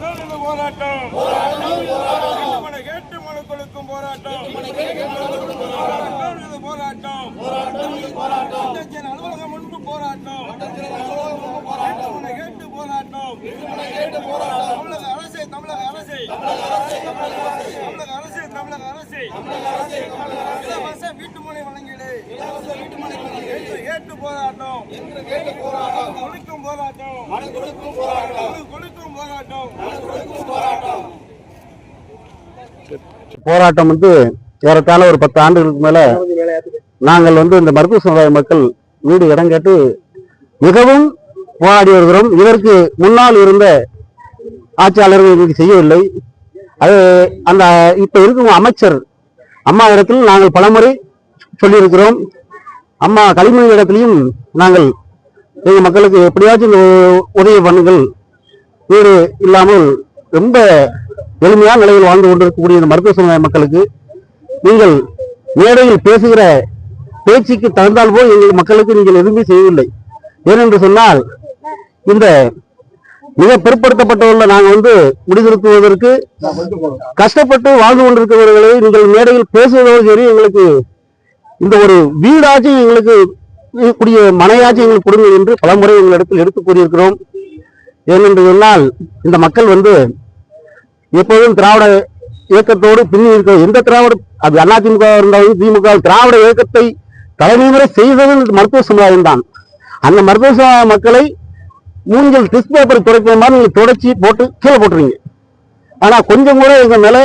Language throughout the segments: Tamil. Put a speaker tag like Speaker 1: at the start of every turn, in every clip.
Speaker 1: போராட்டம். வீட்டுமனை கேட்டு மனு கொடுக்கும் போராட்டம். போராட்டம். போராட்டம் அலுவலகம் முன்பு போராட்டம். போராட்டம் கேட்டு போராட்டம். தமிழக அரசை தமிழக அரசை. தமிழக அரசே தமிழக அரசே. இலவச வீட்டுமனை வழங்கிடு. என்று கேட்டு போராட்டம். கொடுக்கும் போராட்டம். கொடுக்கும் போராட்டம். கொடுக்கும் போராட்டம்
Speaker 2: வந்து ஏறத்தாழ ஒரு பத்து ஆண்டுகளுக்கு மேல நாங்கள் வந்து இந்த மருத்துவ சமுதாய மக்கள் வீடு இடம் கேட்டு மிகவும் போராடி வருகிறோம். இதற்கு முன்னால் இருந்த ஆட்சியாளர்கள் எங்களுக்கு செய்யவில்லை. அது அந்த இப்ப இருக்கும் அமைச்சர் அம்மா இடத்தில் நாங்கள் பலமுறை சொல்லியிருக்கிறோம். அம்மா களிமணி இடத்திலையும் நாங்கள் எங்கள் மக்களுக்கு எப்படியாச்சும் உதவி பண்ணுங்கள். வீடு இல்லாமல் ரொம்ப எளிமையான நிலையில் வாழ்ந்து கொண்டிருக்கக்கூடிய இந்த மருத்துவ சமுதாய மக்களுக்கு நீங்கள் மேடையில் பேசுகிற பேச்சுக்கு தகுந்தால் போல் எங்கள் மக்களுக்கு நீங்கள் எதுவுமே செய்யவில்லை. ஏனென்று சொன்னால் இந்த மிக பிற்படுத்தப்பட்டுள்ள நாங்கள் வந்து முடிதிருத்துவதற்கு கஷ்டப்பட்டு வாழ்ந்து கொண்டிருக்கிறவர்களை நீங்கள் மேடையில் பேசுவதோடு சரி எங்களுக்கு இந்த ஒரு வீடாச்சும் எங்களுக்கு கூடிய மனையாச்சும் எங்களுக்கு கொடுங்க என்று பலமுறை எங்களிடத்தில் எடுத்து கூறியிருக்கிறோம். ஏனென்று சொன்னால் இந்த மக்கள் வந்து எப்போதும் திராவிட இயக்கத்தோடு பின்னி இருக்க எந்த திராவிட அது அதிமுக இருந்தாலும் திமுக திராவிட இயக்கத்தை தலைமுறை செய்தது மருத்துவ சமுதாயம் தான் அந்த மருத்துவ சமுதாய மக்களை மூங்கில் டிஸ் பேப்பர் துடைக்கிற மாதிரி நீங்கள் துடைச்சி போட்டு கீழே போட்டுறீங்க ஆனால் கொஞ்சம் கூட எங்கள் மேலே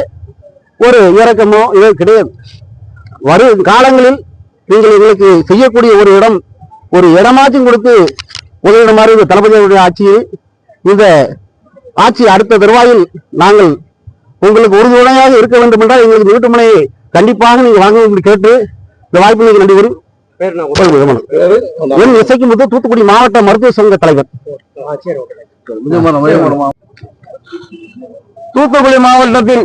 Speaker 2: ஒரு இறக்கமோ இதோ கிடையாது. வரும் காலங்களில் நீங்கள் எங்களுக்கு செய்யக்கூடிய ஒரு இடம் ஒரு இடமாச்சும் கொடுத்து உதவிட மாதிரி இந்த தளபதியுடைய ஆட்சியை இந்த ஆட்சி அடுத்த தருவாயில் நாங்கள் உங்களுக்கு உறுதுணையாக இருக்க வேண்டும் என்றால் எங்களுக்கு வீட்டுமனையை கண்டிப்பாக நீங்க வாங்க கேட்டு இந்த வாய்ப்பு நீங்கள் நன்றி வரும் என் இசைக்கு முத்து தூத்துக்குடி மாவட்ட மருத்துவ சங்க தலைவர். தூத்துக்குடி மாவட்டத்தில்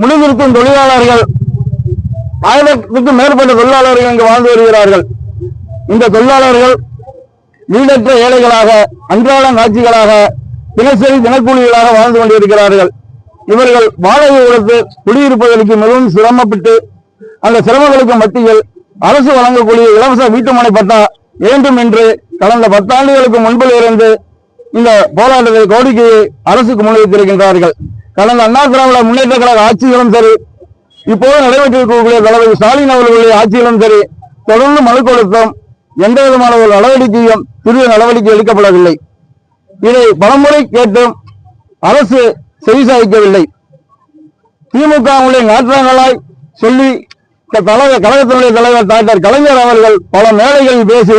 Speaker 2: முடிந்திருக்கும் தொழிலாளர்கள் ஆயிரத்துக்கும் மேற்பட்ட தொழிலாளர்கள் இங்கு வாழ்ந்து வருகிறார்கள். இந்த தொழிலாளர்கள் வீடற்ற ஏழைகளாக அன்றாட காட்சிகளாக தினசரி தினக்கூலிகளாக வாழ்ந்து கொண்டிருக்கிறார்கள். இவர்கள் வாடகை கொடுத்து குடியிருப்பதற்கு மிகவும் சிரமப்பட்டு அந்த சிரமங்களுக்கு மத்தியில் அரசு வழங்கக்கூடிய இலவச வீட்டுமனை பட்டா வேண்டும் என்று கடந்த பத்தாண்டுகளுக்கு முன்பில் இருந்து இந்த போராட்டத்தை கோரிக்கையை அரசுக்கு முன்வைத்திருக்கின்றார்கள். கடந்த அண்ணா திராவிட முன்னேற்ற கழக ஆட்சிகளும் சரி இப்போது நடைபெற்றிருக்கக்கூடிய தலைவர் ஸ்டாலின் அவர்களுடைய ஆட்சியிலும் சரி தொடர்ந்து மனு கொடுத்தோம். எந்த விதமான ஒரு நடவடிக்கையும் துரித நடவடிக்கை எடுக்கப்படவில்லை. இதை பலமுறை கேட்டும் அரசு செவிசாய்க்கவில்லை திமுகவுடைய நாற்றங்களாய் சொல்லி தலைவர் கழகத்தினுடைய தலைவர் டாக்டர் கலைஞர் அவர்கள் பல மேடைகளில் பேசி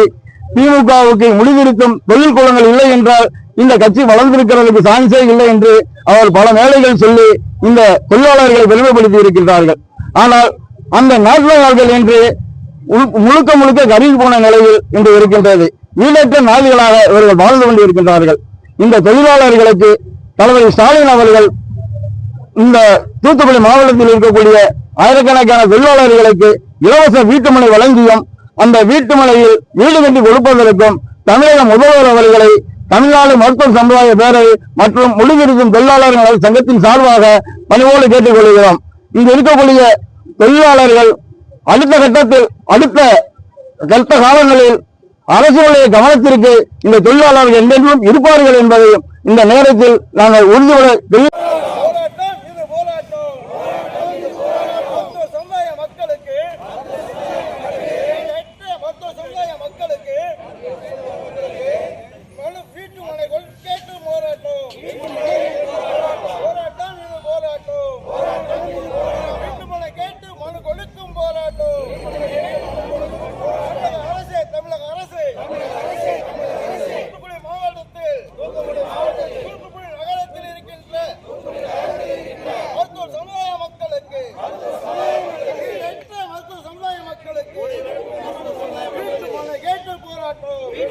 Speaker 2: திமுகவுக்கு முடிவிருக்கும் தொழில் குளங்கள் இல்லை என்றால் இந்த கட்சி வளர்ந்திருக்கிறதுக்கு சான்ஸே இல்லை என்று அவர் பல மேடைகள் சொல்லி இந்த தொழிலாளர்களை பெருமைப்படுத்தி இருக்கின்றார்கள் ஆனால் அந்த நாற்றங்கள் என்று முழுக்க முழுக்க கருகி போன நிலையில் இன்று இருக்கின்றது. வீடற்ற நாடுகளாக இவர்கள் வாழ்ந்து கொண்டிருக்கின்றார்கள். இந்த தொழிலாளர்களுக்கு தளபதி ஸ்டாலின் அவர்கள் இந்த தூத்துக்குடி மாவட்டத்தில் இருக்கக்கூடிய ஆயிரக்கணக்கான தொழிலாளர்களுக்கு இலவச வீட்டுமனை வழங்கியும் அந்த வீட்டுமனையில் வீடு கட்டி கொடுப்பதற்கும் தமிழக முதல்வர் அவர்களை தமிழ்நாடு மருத்துவ சமுதாய பேரவை மற்றும் முடிவிருக்கும் தொழிலாளர்கள் சங்கத்தின் சார்பாக பணிவோடு கேட்டுக்கொள்கிறோம் இங்கு இருக்கக்கூடிய தொழிலாளர்கள் அடுத்த கட்டத்தில் அடுத்த கட்ட காலங்களில் அரசுடைய கவனத்திற்கு இந்த தொழிலாளர்கள் என்றென்றும் இருப்பார்கள் என்பதையும் இந்த நேரத்தில் நாங்கள் உறுதிபட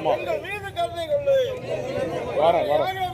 Speaker 3: ஆமா. வரேன் வரேன்.